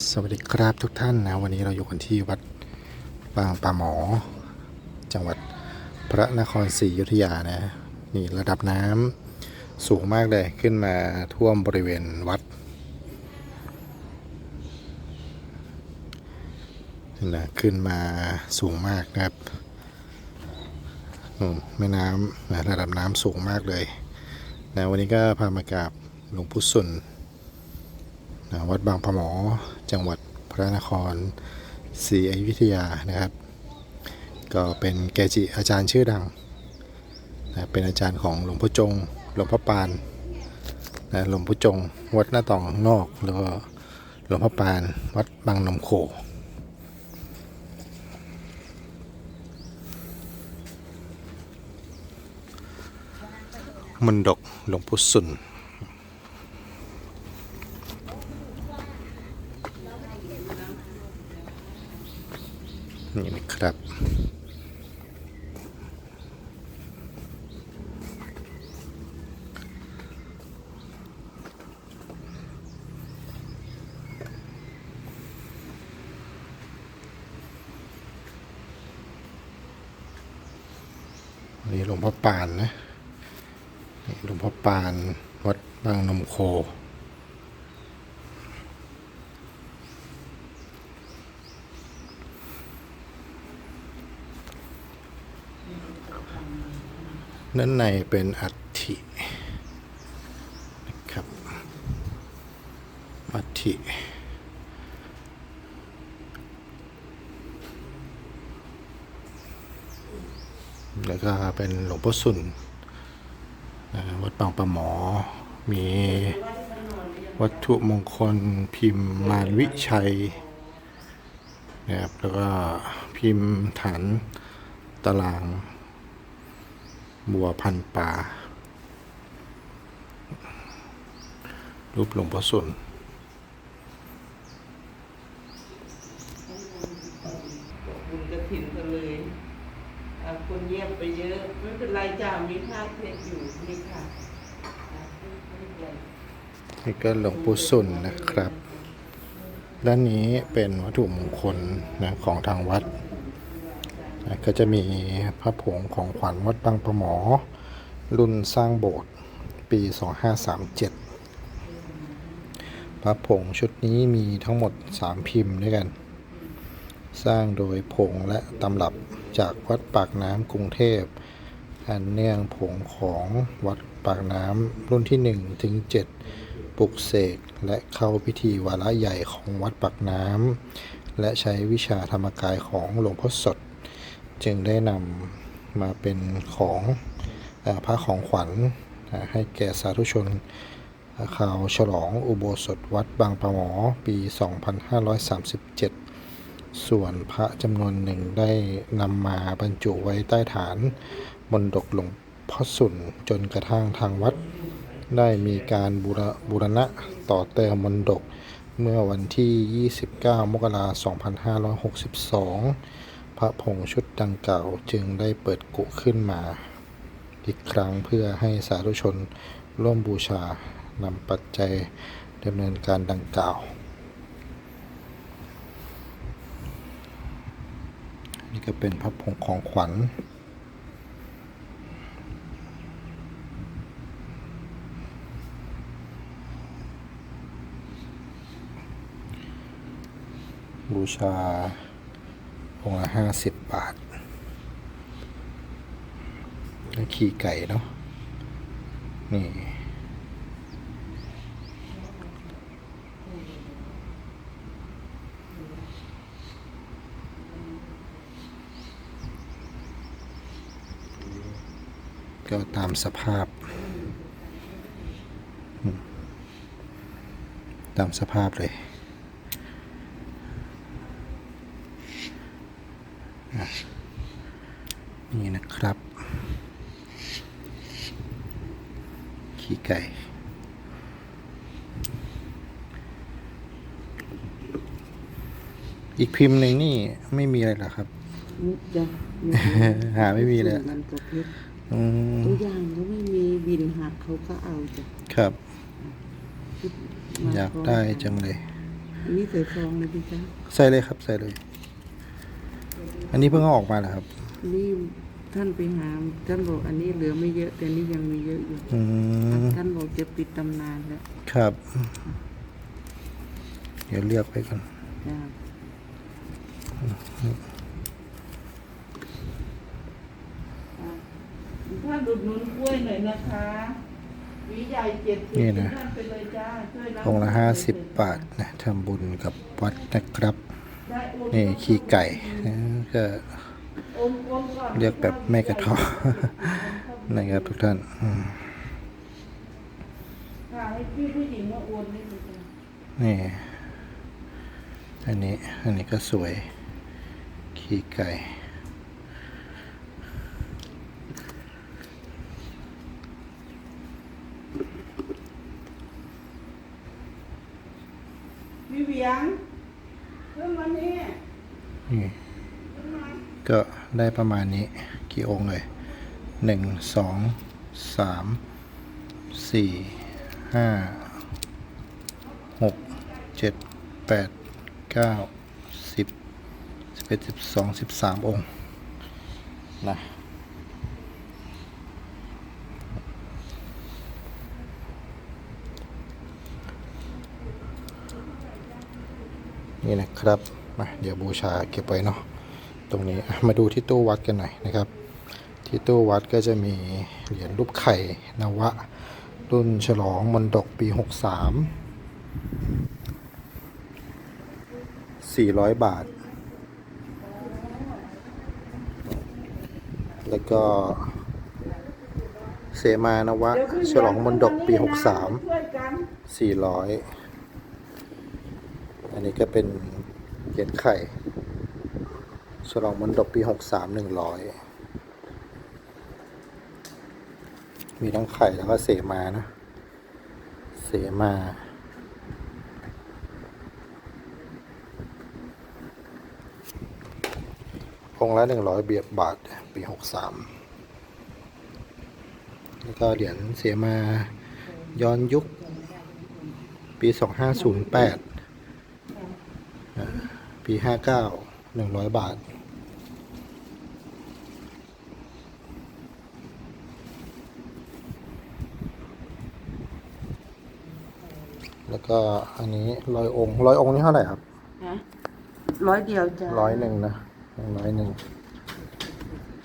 สวัสดีครับทุกท่านนะวันนี้เราอยู่กันที่วัดบางปลาหมอ จังหวัดพระนครศรีอยุธยานะนี่ระดับน้ำสูงมากเลยขึ้นมาท่วมบริเวณวัดนะขึ้นมาสูงมากนะครับนู่นแม่น้ำนะระดับน้ำสูงมากเลยนะวันนี้ก็พามากราบหลวงปู่สุน นะวัดบางปะหมอ จังหวัดพระนครศรีอยุธยานะครับ ก็เป็นเกจิอาจารย์ชื่อดังนะเป็นอาจารย์ของหลวงพ่อจง หลวงพ่อปานนะหลวงพ่อจง วัดหน้าตองนอก แล้วก็หลวงพ่อปาน วัดบางนมโขมนดกหลวงปู่สุนะ ครับ นี่หลวงพ่อปานนะหลวงพ่อปาน วัดบางนมโค ด้านในเป็นอัฐินะครับอัฐิแล้วก็เป็นหลวงพ่อสุนวัดบางปะหมอ มีวัตถุมงคลพิมพ์มารวิชัยนะครับแล้วก็พิมพ์ฐานตาราง บัวพันป่า รูปหลวงพ่อสุนบุญกระถินกันเลยคนเยี่ยมไปเยอะ ไม่เป็นไรจ้ามีภาพเพชรอยู่นี่ค่ะอ่าไม่เป็นไรนี่ก็หลวงปู่สุนนะครับ ด้านนี้เป็นวัตถุมงคลนะของทางวัด ก็จะมีพระผงของขวัญวัดบางประหมอ รุ่นสร้างโบสถ์ปี 2537 พระผงชุดนี้มีทั้งหมด 3 พิมพ์ด้วยกัน สร้างโดยผงและตำรับจากวัดปากน้ำกรุงเทพ อันเนื่องผงของวัดปากน้ำรุ่นที่ 1 ถึง 7 ปลุกเสกและเข้าพิธีวาระใหญ่ของวัดปากน้ำและใช้วิชาธรรมกายของหลวงพ่อสด จึงได้นำมาเป็นของอพระของขวัญให้แก่สาธุชนข่าวฉลองอุโบสถวัดบางปะหมอปี 2537 ส่วนพระจำนวนหนึ่งได้นำมาบรรจุไว้ใต้ฐานมนดกหลวงพ่อสุนจนกระทั่งทางวัด ได้มีการบูรบรณะต่อเติมมนดกเมื่อวันที่ 29 มกราคม 2562 พระผงชุดดังกล่าวจึงได้เปิดกุขึ้นมา อีกครั้งเพื่อให้สาธุชนร่วมบูชานำปัจจัยดำเนินการดังกล่าว นี่ก็เป็นพระผงของขวัญบูชา องละห้าสิบบาทแล้วขี่ไก่เนาะ นี่ ก็ตามสภาพ ตามสภาพเลย นี่นะครับ ขี้ไก่อีกพิมพ์หนึ่งนี่ไม่มีอะไรหรอครับ มุกจ้ะหาไม่มีเลยอะมันก็เพชรอืมตัวอย่างก็ไม่มีบินหักเขาก็เอาจ้ะครับมอยากได้พร้มนจังเลยคอันนี้ใส่ซองเลยพี่จ๊ะใส่เลยครับใส่เลย อันนี้เพิ่งเอาออกมาเหรอครับอันนี้ ท่านไปหาท่านบอกอันนี้เหลือไม่เยอะ แต่นี่ยังมีเยอะอยู่อืมท่านบอกจะปิดตำนานแล้วครับ เดี๋ยวเลือกไปก่อนจ้าท่านอุดหนุนกล้วยหน่อยนะคะหวีใหญ่เจ็ดสิบนี่นะท่านไปเลยจ้าช่วยรับองค์ละห้าสิบบาทนะทำบุญกับวัดนะครับ ได้โอนี่ ขี้ไก่นะก็ เรียกแบบแม่กระทาะนะครับทุกท่านอืมค่ะให้พี่ผู้หญิงมาโอนนี่เลยจ้ะนี่ อันนี้ อันนี้ก็สวย ขี้ไก่ พี่เวียงเพิ่มมานี่ นี่ ขึ้นมา ก็ ได้ประมาณนี้กี่องค์เลยหนึ่งสองสามสี่ห้าหกเจ็ดแปดเก้าสิบสิบเอ็ดสิบสองสิบสามองค์นะนี่นะครับมาเดี๋ยวบูชาเก็บไว้เนาะ ตรงนี้มาดูที่ตู้วัดกันหน่อยนะครับ ที่ตู้วัดก็จะมีเหรียญรูปไข่นวะ รุ่นฉลองมนดกปี 63 400 บาท แล้วก็เสมานวะ ฉลองมนดกปีเวียงช่วยกัน63 400 อันนี้ก็เป็นเหรียญไข่ ฉลองมันดบปี63 100มีทั้งไข่แล้วก็เสมานะ เสมาองค์ละ100เบียบบาท ปี63แล้วก็เหรียญเสมาย้อนยุค ปี2508อ่าปี59 100บาทแล้ว ก็อันนี้ร้อยองค์ร้อยองค์นี่เท่าไหร่ครับฮะร้อยเดียวจ้าร้อยหนึ่งนะร้อยหนึ่ง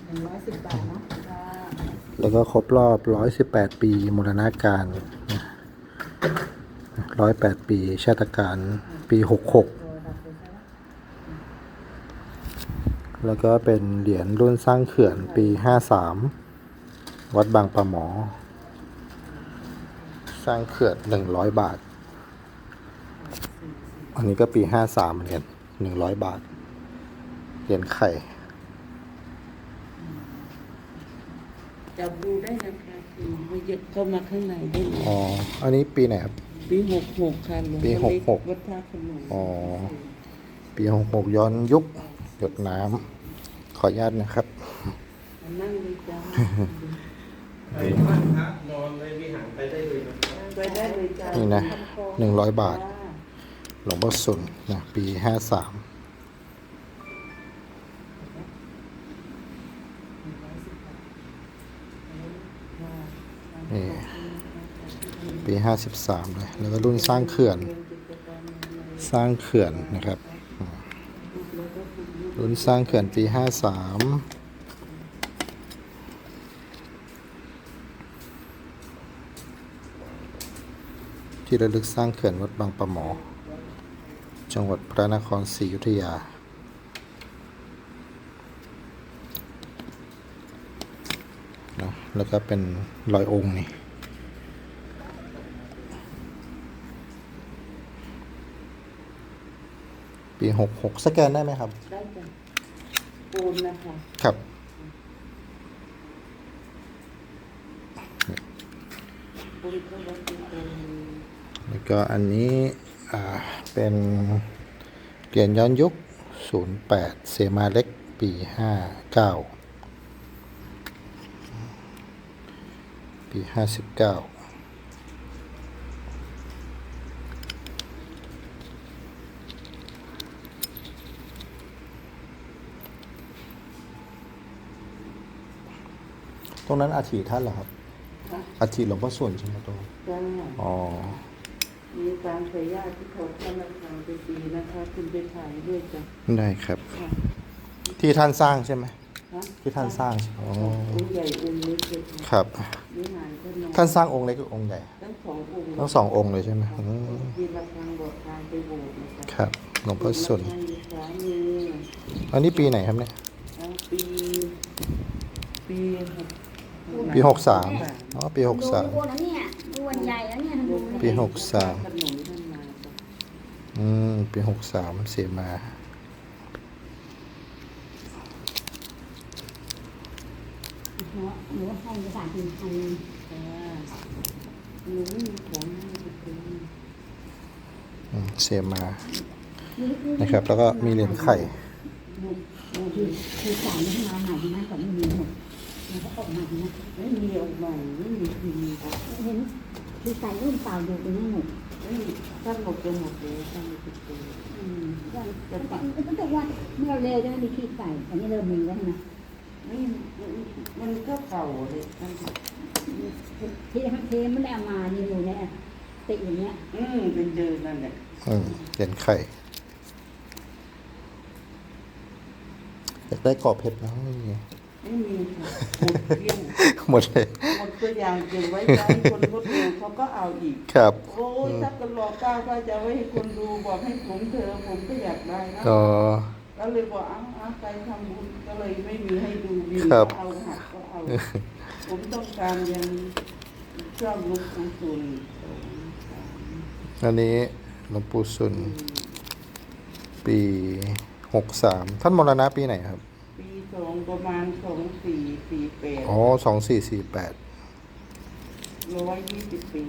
หนึ่งร้อยสิบบาทเนาะจ้าแล้วก็ครบรอบร้อยสิบแปดปีมรณาการร้อยแปดปีชาตการปีหกหกแล้วก็เป็นเหรียญรุ่นสร้างเขื่อนปีห้าสามวัดบางปะหมอ สร้างเขื่อนหนึ่งร้อยบาท อันนี้ก็ปีห้าสามเหมือนกันหนึ่งร้อยบาท เหรียญไข่ จับดูได้นะคะคือไม่เยอะเข้ามาข้างในได้เลยอ๋อ อันนี้ปีไหนครับ ปีหกหกค่ะลวงปีพ่อเล็หกหก วัดท่าขนมอ๋อ ปีหกหกย้อนยุคหยดน้ำขออนุญาตนะครับนั่งเลยจ้าไปบ้านพักนอนในวิหารไปได้เลยนะครับไปได้เลยจ้านี่นะทำคอหนึ่งร้อยบาท จ้ หลวงพ่อสุนนะปีห้าสามนี่ปีห้าสิบสามเลยแล้วก็รุ่นสร้างเขื่อน สร้างเขื่อนนะครับ รุ่นสร้างเขื่อนปีห้าสามที่ระลึกสร้างเขื่อนวัดบางปะหมอ จังหวัดพระนครศรีอยุธยานะแล้วก็เป็นรอยองค์นี่ปีหกหกสแกนได้ไหมครับ ได้จ้ะปูนนะคะ ครับปูนก็วัดเป็นปูนแล้วก็อันนี้อ่า เป็นเหรียญย้อนยุค 08เซมาเล็ก ปี 59 ปี 59ตรงนั้นอาถีท่านเหรอครับ อาถีหลวงพ่อส่วนใช่ไหมตัวอ๋อ มีการใส่ญาติที่เขาท่านละครังไปปีนะคะคุณไปถ่ายด้วยจ้ะได้ครับ ค่ะที่ท่านสร้างใช่ไหมฮะที่ท่านสร้างใช่ไหมอ๋อองค์ใหญ่องค์เล็กเลยค่ะครับ วิหารก็น้อยท่านสร้างองค์เล็กกับองค์ใหญ่ทั้งสององค์ทั้งสององค์เลยใช่ไหมอืมมีระฆังบอกทางไปโบสถ์นะคะครับหลวงพ่อส่วนมีระฆังอยู่ขวามืออันนี้ปีไหนครับเนี่ย แล้วปีปีหกปีหกสาม อ๋อปีหกสามดูนะเนี่ยดูวัน ปีหกสามอืม ปีหกสามเสียมาหนูให้ภาษาจีนไทยอ่าหนูไม่มีของให้ไปคืนอืมเสมา นะครับ แล้วก็มีเหรียญไข่คือคือจ่ายให้มาใหม่นะแต่ไม่มีหมดมันก็ออกมานะไม่มีออกใหม่ไม่มีพิมพ์ครับเห็น คือใส่รุ่นเปล่าอยู่ตรงนี้หมดไม่มีท่านหมดจะหมดเลยท่านไม่ติดตัวอืมก็ตั้งแต่ว่าเมื่อเร็วจะไม่มีที่ใส่อันนี้เริ่มมีแล้วนะไม่มันก็เก่าเลยท่านที่ที่ไม่ได้เอามานี่อยู่เนี่ยติดอย่างเงี้ย อืมเป็นเดินนั่นแหละอืมเหรียญไข่อยากได้กรอบเพชรนะไม่มี ไม่มีค่ะหมดเกลี้ยงหมดเลย หมดตัวอย่างเก็บไว้ใช้คนรถเร็วเขาก็เอาอีก ครับ โอ้ยถ้ากันหลอกก้าวก็จะไว้ให้คนดูบอกให้ผมเธอะผมก็อยากได้นะอ๋อ ก็เลยบอกอ้าวอ้าวใครทำบุญก็เลยไม่มีให้ดูวินครับก็เอาหักก็เอา ผมต้องการยังชอบลุกของสุนสองสามอันนี้หลวงปู่สุน ปีหกสามท่านมรณะปีไหนครับปี สองประมาณสองสี่สี่แปดอ๋อสองสี่สี่แปดร้อยยี่สิบปี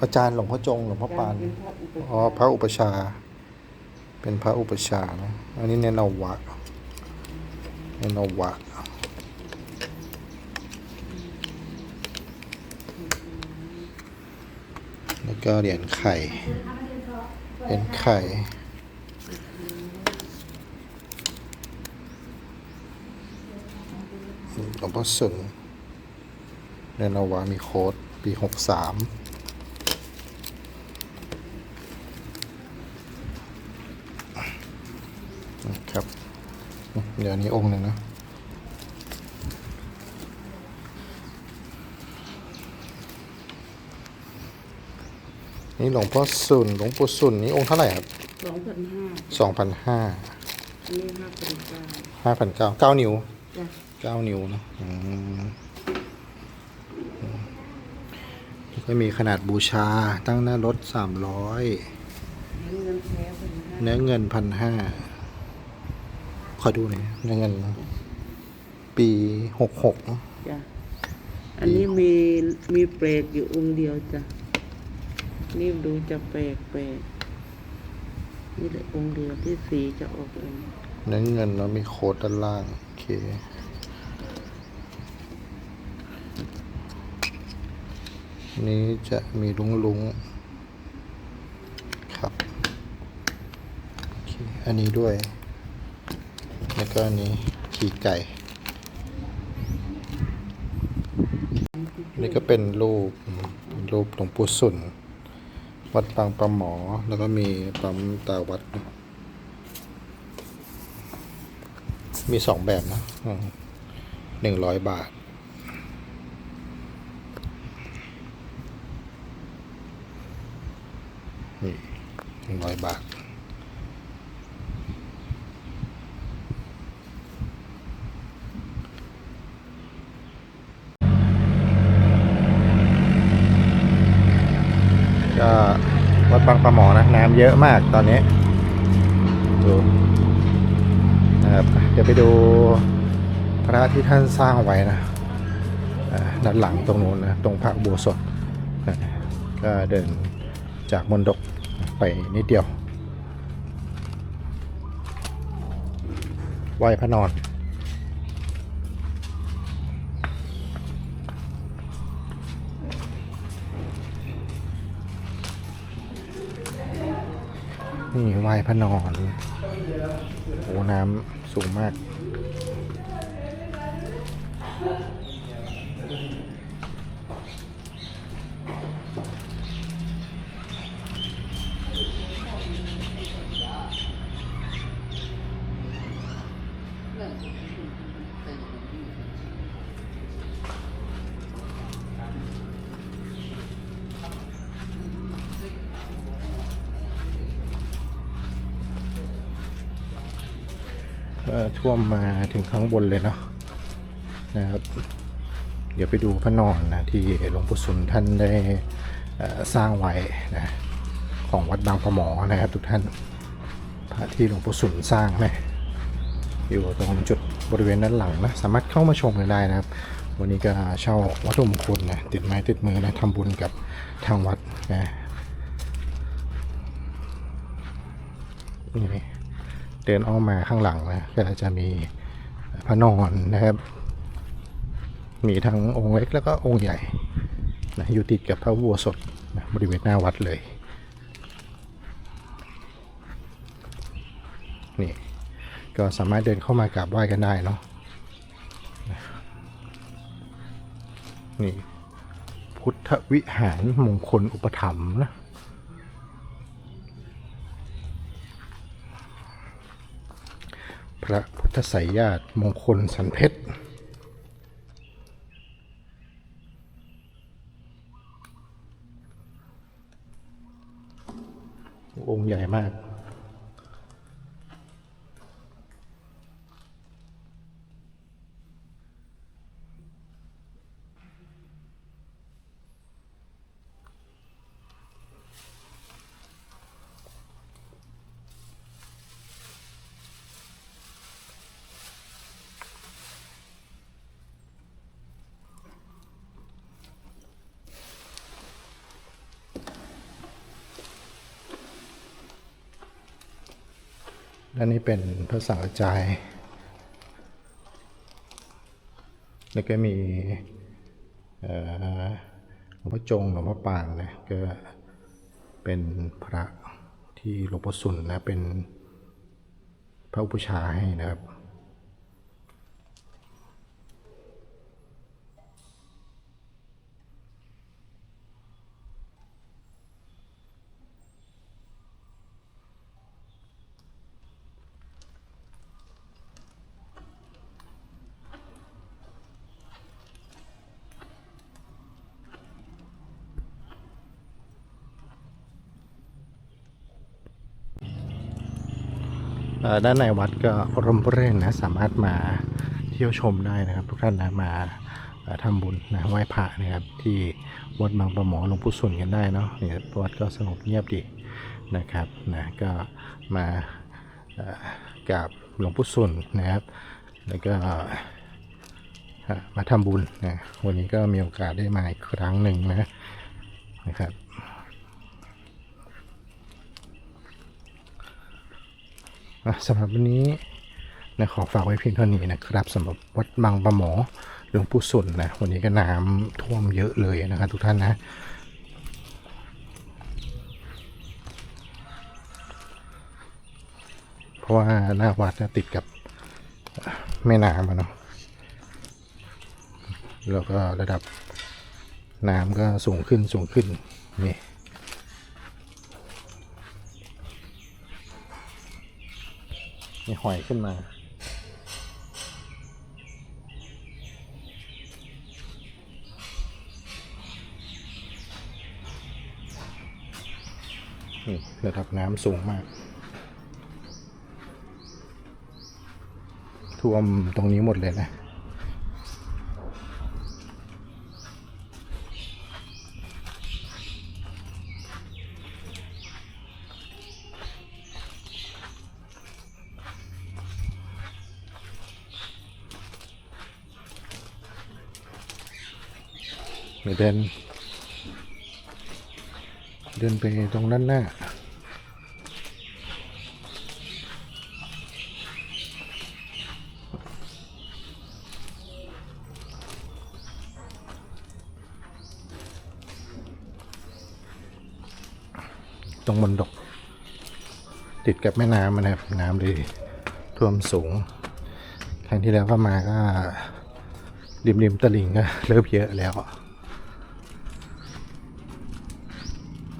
อาจารย์หลวงพ่อจงหลวงพ่อปาน เป็นพระอุปชฌาย์อ๋อพระอุปชฌาย์เป็นพระอุปชฌาย์นะ อันนี้เนนวะเนนวะแล้วก็เหรียญไข่ เหรียญไข่ หลวงพ่อสุนเนนวะมีโค้ดปีหกสามนะครับ เดี๋ยวนี้องค์หนึ่งนะนี่หลวงพ่อสุนหลวงปู่สุนนี่องค์เท่าไหร่ครับสองพันห้าสองพันห้าอันนี้ห้าพันเก้าห้าพันเก้าเก้านิ้วจ้ะ เก้านิ้วนะอืมอืมแล้วก็มีขนาดบูชาตั้งหน้ารถสามร้อยเงินแท้พันห้าเนื้อเงินพันห้าขอดูหน่อยเนื้อเงิน ปีหกหกจ้ะอันนี้มีมีเปลกอยู่องค์เดียวจ้ะนี่ดูจะแปลกแปลกนี่แหละองค์เดียวที่สีจะออกเองเนื้อเงินแล้วมีโค้ดด้านล่าง โอเค นี้จะมีลุงลุงครับอันนี้ด้วย แล้วก็อันนี้ขี่ไก่นี่ก็เป็นรูปรูปหลวงปู่สุนวัดบางประหมอ แล้วก็มีปั๊มตาวัด มีสองแบบนะหนึ่งร้อยบาท นี่ หนึ่งร้อยบาทก็วัดบางปลาหมอนะน้ำเยอะมากตอนนี้ดูนะครับเดี๋ยวไปดูพระที่ท่านสร้างไว้นะด้านหลังตรงนู้นนะตรงพระอุโบสถก็เดินจากมณฑป ไปนิดเดียวไหว้พระนอน นี่ไหว้พระนอน โอ้น้ำสูงมาก ท่วมมาถึงข้างบนเลยเนาะนะครับ เดี๋ยวไปดูพระนอนนะที่หลวงปู่สุนท่านได้สร้างไว้นะของวัดบางประหมอนะครับ ทุกท่านพระที่หลวงปู่สุนสร้างนะอยู่ตรงจุดบริเวณด้านหลังนะสามารถเข้ามาชมกันได้นะครับ วันนี้ก็เช่าวัตถุมงคลนะติดไม้ติดมือนะทำบุญกับทางวัดนะนี่ เดินออกมาข้างหลังนะก็จะมีพระนอนนะครับ มีทั้งองค์เล็กแล้วก็องค์ใหญ่นะอยู่ติดกับพระอุโบสถนะบริเวณหน้าวัดเลยนี่ก็สามารถเดินเข้ามากราบไหว้กันได้เนาะนี่พุทธวิหารมงคลอุปถัมภ์นะพ ระพุทธไสยญาติมงคลสันเพชรองค์ใหญ่มาก และนี่เป็นพระสังฆจายแล้วก็มีหลวงพ่อจงหลวงพ่อปานนะก็เป็นพระที่หลวงพ่อสุนนะเป็นพระอุปชาให้นะครับ ด้านในวัดก็ร่มรื่นนะสามารถมาเที่ยวชมได้นะครับ ทุกท่านนะมาเอ่อทำบุญนะไหว้พระนะครับที่วัดบางประหมอหลวงปู่สุนกันได้เนาะเนี่ยวัดก็สงบเงียบดีนะครับนะก็มากราบหลวงปู่สุนนะครับ แล้วก็มาทำบุญนะวันนี้ก็มีโอกาสได้มาอีกครั้งหนึ่งนะนะครับ อะ สำหรับวันนี้นะขอฝากไว้เพียงเท่านี้นะครับสำหรับวัดบางประหมอหลวงปู่สุนนะวันนี้ก็น้ำท่วมเยอะเลยนะครับทุกท่านนะเพราะว่าหน้าวัดนะติดกับแม่น้ำอะเนาะแล้วก็ระดับน้ำก็สูงขึ้นสูงขึ้นนี่ มีหอยขึ้นมา นี่ระดับน้ำสูงมาก ท่วมตรงนี้หมดเลยนะ เดี๋ยวเดิน เดินไปตรงด้านหน้าตรงบนดก ติดกับแม่น้ำนะครับ น้ำเลยท่วมสูง ครั้งที่แล้วก็มาก็ริมริมๆตลิ่งก็เริ่มเยอะแล้ว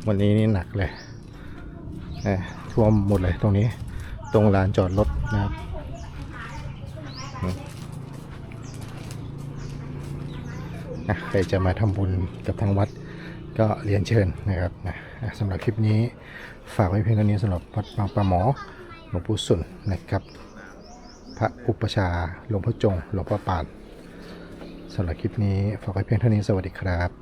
วันนี้นี่หนักเลยนะท่วมหมดเลยตรงนี้ ตรงลานจอดรถนะครับอืมอะใครจะมาทำบุญกับทางวัดก็เรียนเชิญนะครับนะสำหรับคลิปนี้ฝากไว้เพียงเท่านี้สำหรับวัดบางปลาหมอหลวงปู่สุนนะครับ พระอุปชาหลวงพ่อจงหลวงพ่อปานสำหรับคลิปนี้ฝากไว้เพียงเท่านี้สวัสดีครับ